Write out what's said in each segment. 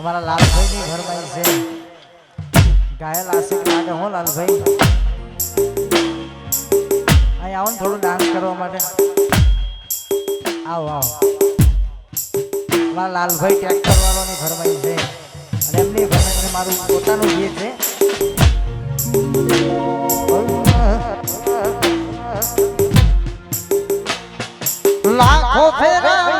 અમારા લાલભાઈની ઘરબાઈ છે. ગાયલ આશિક લાગે, હો લાલભાઈ? અહીં આવો ને થોડું ડાન્સ કરવા માટે. આવો આવો. મારા લાલભાઈ ટ્રેક્ટર વાળાની ઘરબાઈ છે. અને એમની ઘરબાઈ મારું પોતાનું જે છે. લાખો ફેરા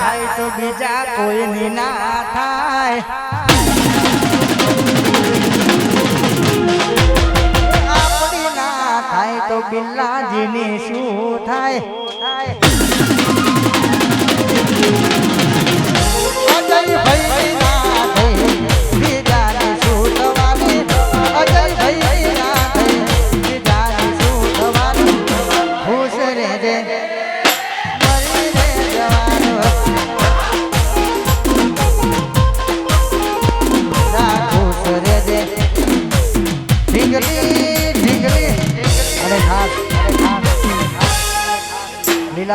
થાય તો બીજા કોઈને ના થાય. આપણી ના થાય તો બિલ્લાજીને શું થાય?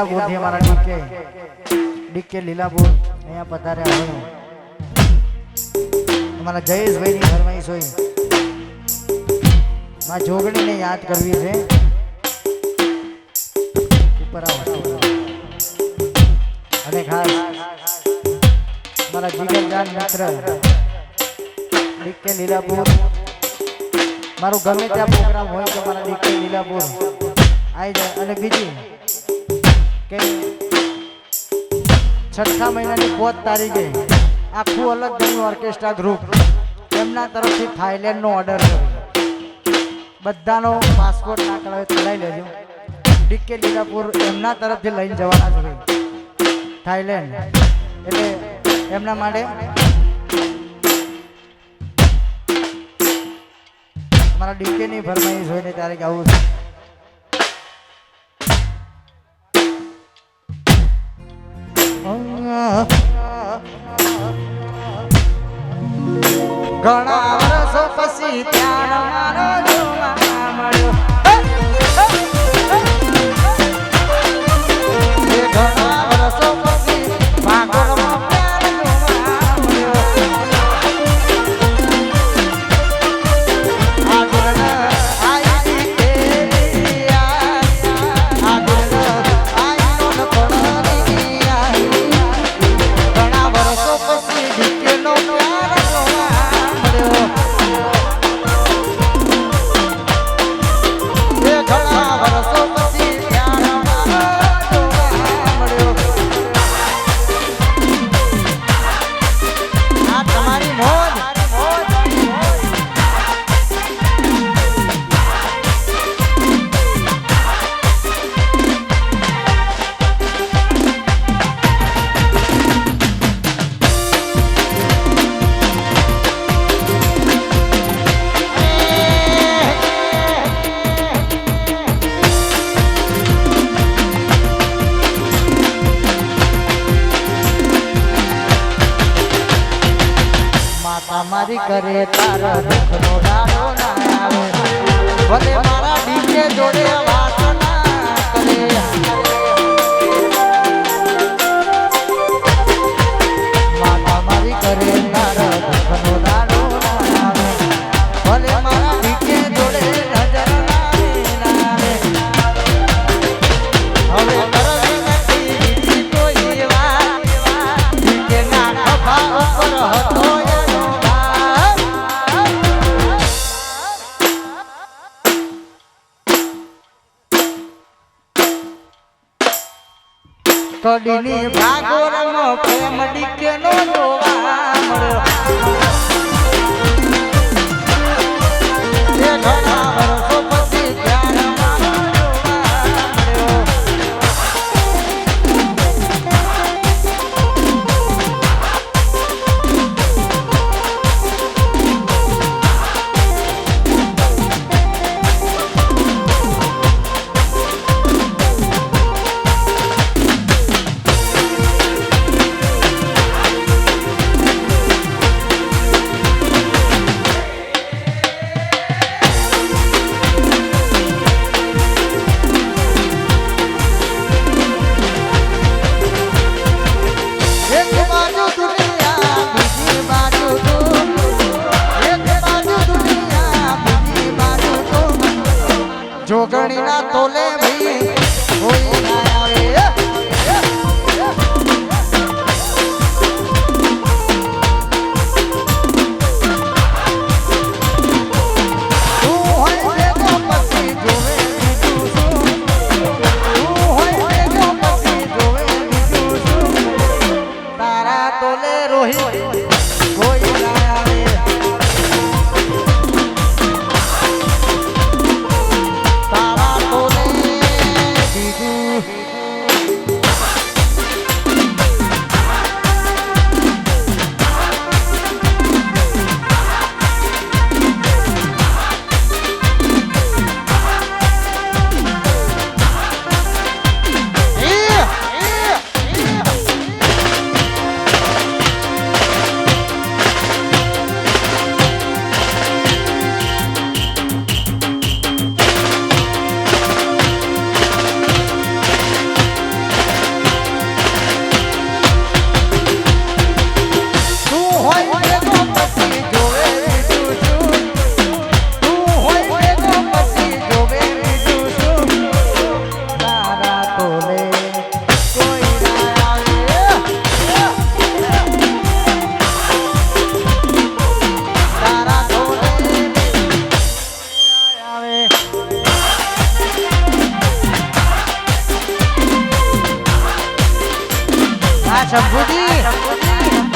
લીલા બોધ છે ડીકે. ડીકે લીલા બોધ અહીંયા પધાર્યા હોય અમારા જયેશભાઈની ફરમાઈશ હોયમાં જોગણીને યાદ કરવી છે. ઉપર આવો. અને ખાસ મારા જીવનદાન મિત્ર, ડીકે લીલાપુર મારું ગમે ત્યાં પ્રોગ્રામ હોય તો મારા ડીકે લીલાપુર આવી જાય. અને બીજી કે છઠ્ઠા મહિનાની પોત તારીખે આખું અલગ ગયું ઓર્કેસ્ટ્રા ગ્રુપ એમના તરફથી થાઈલેન્ડનો ઓર્ડર કર્યો. બધાનો પાસપોર્ટ ના કરાવે ચલાવી લેજો. ડીકે લીલાપુર એમના તરફથી લઈને જવાના છે થાઈલેન્ડ. એટલે એમના માટે મારા ડીકેની ફરમાઈશ હોય ને ત્યારે આવું છે. ઘણા વર્ષો પછી ત્યાં મારી કરે તારા દુઃખનો ડાળો ના આવે. ભલે મારા ડીજે જોડે વાત કડીની ભાગોરમાં જોગણી ના તોલે શંભુજી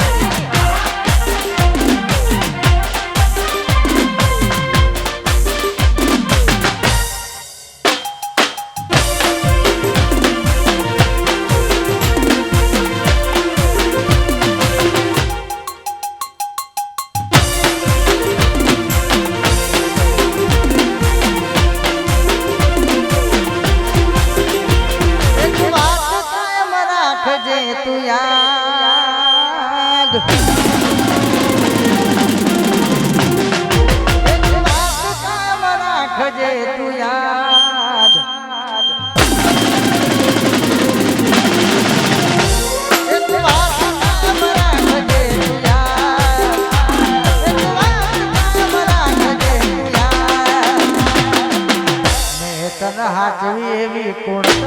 હાચવી એવી કોણ